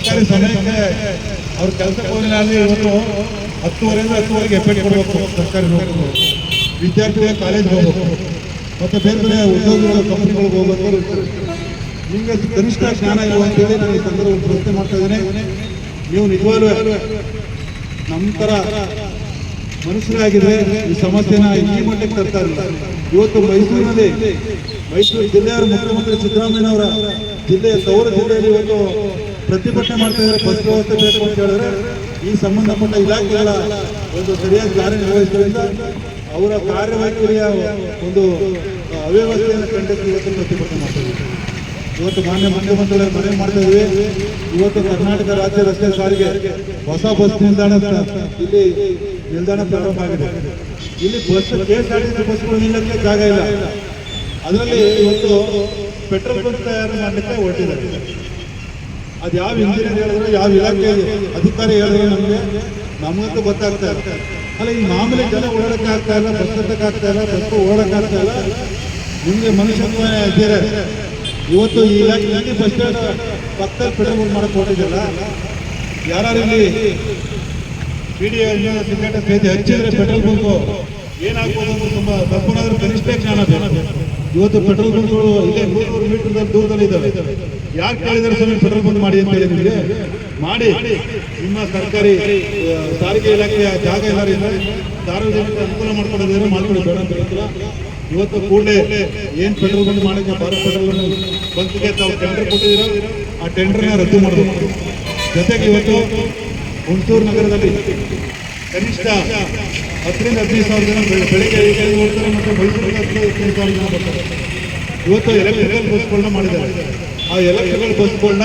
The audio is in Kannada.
ಸರ್ಕಾರಿ ಸಮಯಕ್ಕೆ ಅವ್ರ ಕೆಲಸಕ್ಕೆ ಹೋಗಿಲ್ಲ ಅಲ್ಲಿ ಇವತ್ತು ಹತ್ತುವರೆಯಿಂದ ಹತ್ತುವರೆಗೆ ಎಫೆಕ್ಟ್ ಕೊಡಬೇಕು, ಸರ್ಕಾರಿ ನೌಕರರು ವಿದ್ಯಾರ್ಥಿಗಳು ಕಾಲೇಜ್ಗೆ ಹೋಗಬೇಕು. ಮತ್ತೆ ಬೇರೆ ಬೇರೆ ಉದ್ಯೋಗಗಳು ಕಂಪನಿಗಳಿಗೆ ಹೋಗ್ಬೇಕು. ನಿಮಗೆ ಕನಿಷ್ಠ ಜ್ಞಾನ ಇಲ್ಲ ಅಂತೇಳಿ ನಾನು ಈ ಸಂದರ್ಭದಲ್ಲಿ ಪ್ರಶ್ನೆ ಮಾಡ್ತಾ ಇದ್ದೇನೆ. ನೀವು ನಿಜವಾಗ್ಲೂ ನಮ್ಮ ಥರ ಮನುಷ್ಯರಾಗಿದ್ರೆ ಈ ಸಮಸ್ಯೆನ ಈ ಮಟ್ಟಕ್ಕೆ ತರ್ತಾ ಇಲ್ಲ. ಇವತ್ತು ಮೈಸೂರಿನಲ್ಲಿ ಮೈಸೂರು ಜಿಲ್ಲೆಯವರ ಮುಖ್ಯಮಂತ್ರಿ ಸಿದ್ದರಾಮಯ್ಯನವರ ಜಿಲ್ಲೆಯ ಸೌರ ಜಿಲ್ಲೆಯಲ್ಲಿ ಇವತ್ತು ಪ್ರತಿಭಟನೆ ಮಾಡ್ತಾ ಬಸ್ ವ್ಯವಸ್ಥೆ ಬೇಕು ಅಂತ ಹೇಳಿದ್ರೆ ಈ ಸಂಬಂಧಪಟ್ಟ ಇಲಾಖೆಗಳ ಒಂದು ಸರಿಯಾದ ಕಾರ್ಯನಿರ್ವಹಿಸೋದ್ರಿಂದ ಅವರ ಕಾರ್ಯವೈಖರಿಯ ಒಂದು ಅವ್ಯವಸ್ಥೆಯನ್ನು ಕಂಡಕ್ಕೆ ಇವತ್ತು ಪ್ರತಿಭಟನೆ ಮಾಡ್ತಾ ಇದ್ದಾರೆ. ಇವತ್ತು ಮಾನ್ಯ ಮುಖ್ಯಮಂತ್ರಿಗಳ ಮನವಿ ಮಾಡ್ತಾ ಇದ್ದೀವಿ ಇವತ್ತು ಕರ್ನಾಟಕ ರಾಜ್ಯ ರಸ್ತೆ ಸಾರಿಗೆ ಹೊಸ ಬಸ್ ನಿಲ್ದಾಣ ಇಲ್ಲಿ ನಿಲ್ದಾಣ ಪ್ರಾರಂಭ ಆಗಿದೆ. ಇಲ್ಲಿ bus K S R T ಬಸ್ಗಳು ನಿಲ್ಲಕ್ಕೆ ಜಾಗ ಇಲ್ಲ. ಅದರಲ್ಲಿ ಇವತ್ತು ಪೆಟ್ರೋಲ್ ಬಂಕ್ ತಯಾರು ಮಾಡಲಿಕ್ಕೆ ಹೊರಟಿದ್ದಾರೆ. ಅದು ಯಾವ ಇಂಜಿನಿಯರ್ ಹೇಳಿದ್ರು, ಯಾವ ಇಲಾಖೆ ಅಧಿಕಾರಿ ಹೇಳಿದ್ರು ನಮಗೆ. ನಮಗಂತೂ ಗೊತ್ತಾಗ್ತಾ ಇರುತ್ತೆ ಅಲ್ಲ, ಈ ಮಾಮೂಲಿ ಜನ ಓಡಕ್ಕೆ ಆಗ್ತಾ ಇಲ್ಲ, ಬಸ್ ಆಗ್ತಾ ಇಲ್ಲ, ಬಸ್ ಓಡಕ್ಕೆ ಆಗ್ತಾ ಇಲ್ಲ. ನಿಮಗೆ ಮನುಷ್ಯತ್ವ ಇದ್ದೀರ ಇವತ್ತು ಈ ಇಲಾಖೆ ಬಸ್ ಸ್ಟ್ಯಾಂಡ್ ಪಕ್ಕದಲ್ಲಿ ಪೆಟ್ರೋಲ್ ಮಾಡಕ್ಕೆ ಹೊರಟಿದ್ದಿಲ್ಲ ಯಾರು ಇಲ್ಲಿ ಪಿ ಡಿ ಸಿಗರೇಟ್ ಹಚ್ಚಿದ್ರೆ ಪೆಟ್ರೋಲ್ ಬಂಕು ಏನಾಗ್ಬೋದು ಅಂತ ತುಂಬಾ ತಪ್ಪನಾದ್ರೂ ಕನಿಷ್ಠ ಜ್ಞಾನ ಬೇಕು. ಇವತ್ತು ಪೆಟ್ರೋಲ್ ಬಂಕ್ಗಳು ಇಲ್ಲೇ ನೂರು ಮೀಟರ್ ದೂರದಲ್ಲಿ ಇದ್ದಾವೆ. ಯಾರು ಕೇಳಿದ್ರೆ ಸ್ವಾಮಿ ಪೆಟ್ರೋಲ್ ಬಂಕ್ ಮಾಡಿ ಅಂತ ಹೇಳಿ ನಿಮಗೆ? ಮಾಡಿ. ನಿಮ್ಮ ಸರ್ಕಾರಿ ಸಾರಿಗೆ ಇಲಾಖೆಯ ಜಾಗ ಎಲ್ಲರೂ ಇದೆ ಸಾರ್ವಜನಿಕ ಅನುಕೂಲ ಮಾಡ್ಕೊಂಡಿದ್ದಾರೆ, ಮಾಡ್ಕೊಳ್ಳಿ, ಬೇಡ ಅಂತ ಹೇಳ್ತೀರಾ? ಇವತ್ತು ಕೂಡಲೇ ಏನ್ ಪೆಟ್ರೋಲ್ ಬಂಕ್ ಮಾಡಿದ್ರೆ ಭಾರತ್ ಪೆಟ್ರೋಲ್ ಬಂಕ್ಗೆ ತಾವು ಟೆಂಡರ್ ಕೊಟ್ಟಿದ್ದೀರಾ? ಆ ಟೆಂಡರ್ನ ರದ್ದು ಮಾಡಬೇಕು ಜೊತೆಗೆ ಇವತ್ತು ಹುಣಸೂರು ನಗರದಲ್ಲಿ ಕನಿಷ್ಠ ಹತ್ತರಿಂದ ಹದಿನೈದು ಸಾವಿರ ಜನ ಬೆಳ- ಬೆಳಿಗ್ಗೆ ಐದು ಹೋಗ್ತಾರೆ ಮತ್ತು ಮೈಸೂರಿಗೆ ಹತ್ತರಿಂದ ಹದಿನೈದು ಸಾವಿರ ಜನ ಬರ್ತಾರೆ. ಇವತ್ತು ಎಲೆಕ್ಟ್ರಿಕಲ್ ಬಸ್ಗಳನ್ನ ಮಾಡಿದ್ದಾರೆ. ಆ ಎಲೆಕ್ಟ್ರಿಕಲ್ ಬಸ್ಗಳನ್ನ